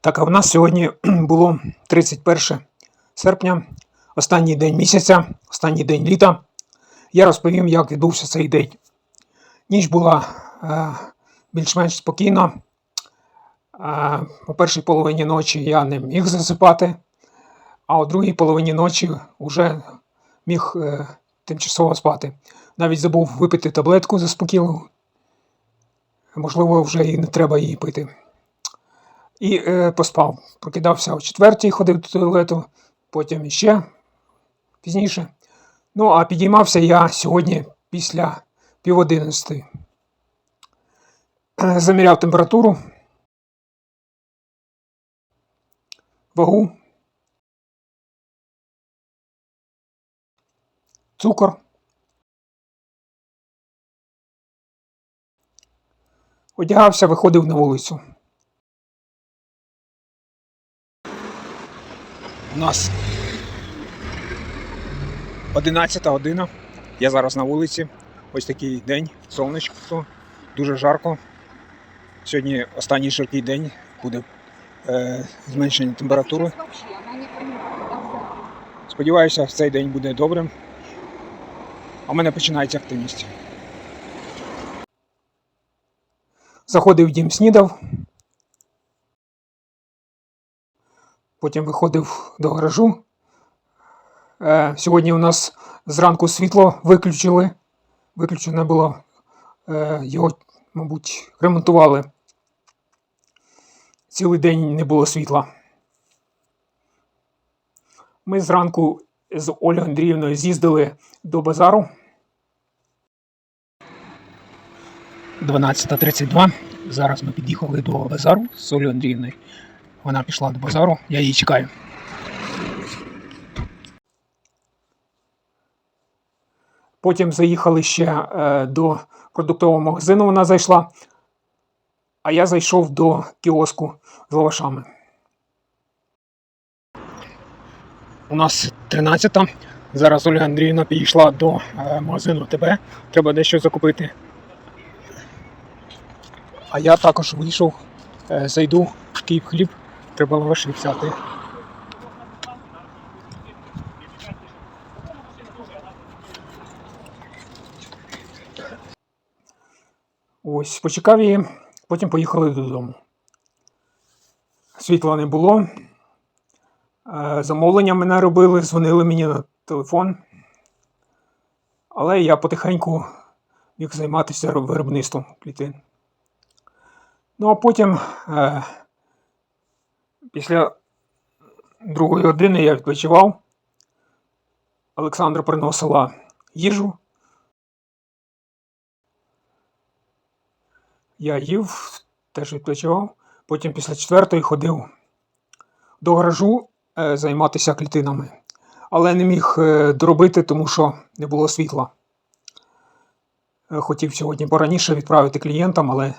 Так, а в нас сьогодні було 31 серпня, останній день місяця, останній день літа. Я розповім, як відбувся цей день. Ніч була е, більш-менш спокійна. Е, у першій половині ночі я не міг засипати, а у другій половині ночі вже міг е, тимчасово спати. Навіть забув випити таблетку заспокійливу. Можливо, вже і не треба її пити. І е, поспав. Прокидався о четвертій, ходив до туалету, потім іще пізніше. Ну, а підіймався я сьогодні після пів одинадцятої. Е, Заміряв температуру, вагу, цукор. Одягався, виходив на вулицю. У нас 11 година. Я зараз на вулиці. Ось такий день, сонечко, дуже жарко. Сьогодні останній жаркий день буде е, зменшення температури. Сподіваюся, цей день буде добрим. А в мене починається активність. Заходив в дім, снідав. Потім виходив до гаражу. Е, сьогодні у нас зранку світло виключили. Виключене було. Е, його, мабуть, ремонтували. Цілий день не було світла. Ми зранку з Ольгою Андріївною з'їздили до базару. 12.32. Зараз ми під'їхали до базару з Олею Андріївною. Вона пішла до базару, я її чекаю. Потім заїхали ще е, до продуктового магазину, вона зайшла. А я зайшов до кіоску з лавашами. У нас 13 Зараз Ольга Андріївна підійшла до е, магазину ТБ. Треба дещо закупити. А я також вийшов, е, зайду в Київ хліб, треба лаваші взяти. Ось, почекав її, потім поїхали додому. Світла не було. Е, Замовлення мене робили, дзвонили мені на телефон. Але я потихеньку міг займатися виробництвом клітин. Ну а потім, е, після другої години я відпочивав. Олександра приносила їжу. Я їв, теж відпочивав. Потім після четвертої ходив до гаражу е, займатися клітинами. Але не міг е, доробити, тому що не було світла. Е, Хотів сьогодні пораніше відправити клієнтам, але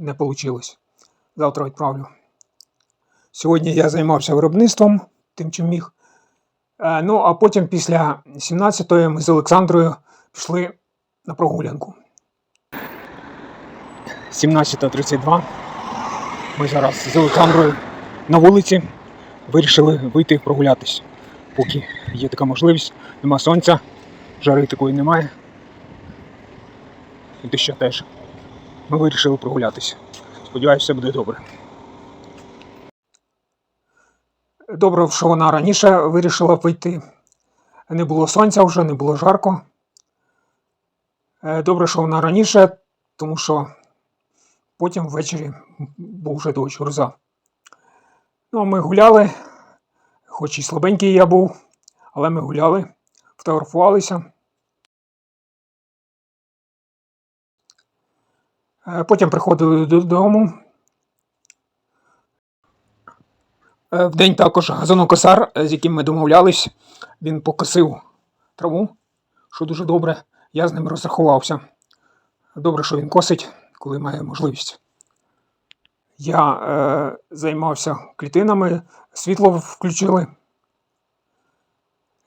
не вийшло. Завтра відправлю. Сьогодні я займався виробництвом, тим, чим міг. Е, Ну, а потім після 17-ї ми з Олександрою пішли на прогулянку. 17.32. Ми зараз з Олександрою на вулиці вирішили вийти прогулятись. Поки є така можливість, нема сонця, жари такої немає. І дощу теж. Ми вирішили прогулятися. Сподіваюся, все буде добре. Добре, що вона раніше вирішила вийти. Не було сонця вже, не було жарко. Е, Добре, що вона раніше, тому що потім ввечері був вже дощ, гроза. Ну, а ми гуляли, хоч і слабенький я був, але ми гуляли, фотографувалися. Е, Потім приходили додому. Е, Вдень також газонокосар, е, з яким ми домовлялись, він покосив траву, що дуже добре. Я з ним розрахувався. Добре, що він косить, коли має можливість. Я е, займався клітинами, світло включили.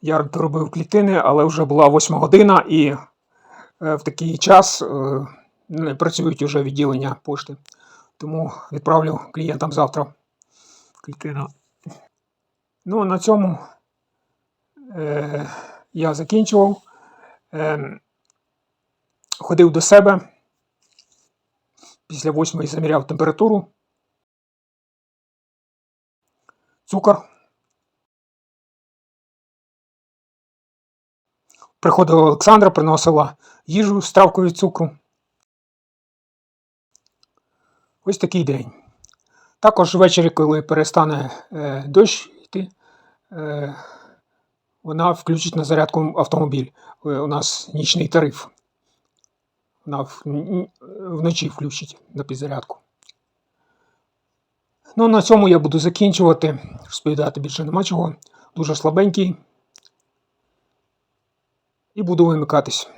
Я доробив клітини, але вже була восьма година, і е, в такий час е, не працюють уже відділення пошти. Тому відправлю клієнтам завтра. Скільки на... Ну, на цьому е, я закінчував. Е, ходив до себе. Після восьмої заміряв температуру. Цукор. Приходила Олександра, приносила їжу з травкою цукру. Ось такий день. Також ввечері, коли перестане е, дощ йти, е, вона включить на зарядку автомобіль. Е, у нас нічний тариф. Вона в- вночі включить на підзарядку. Ну, на цьому я буду закінчувати. Розповідати більше нема чого. Дуже слабенький. І буду вимикатись.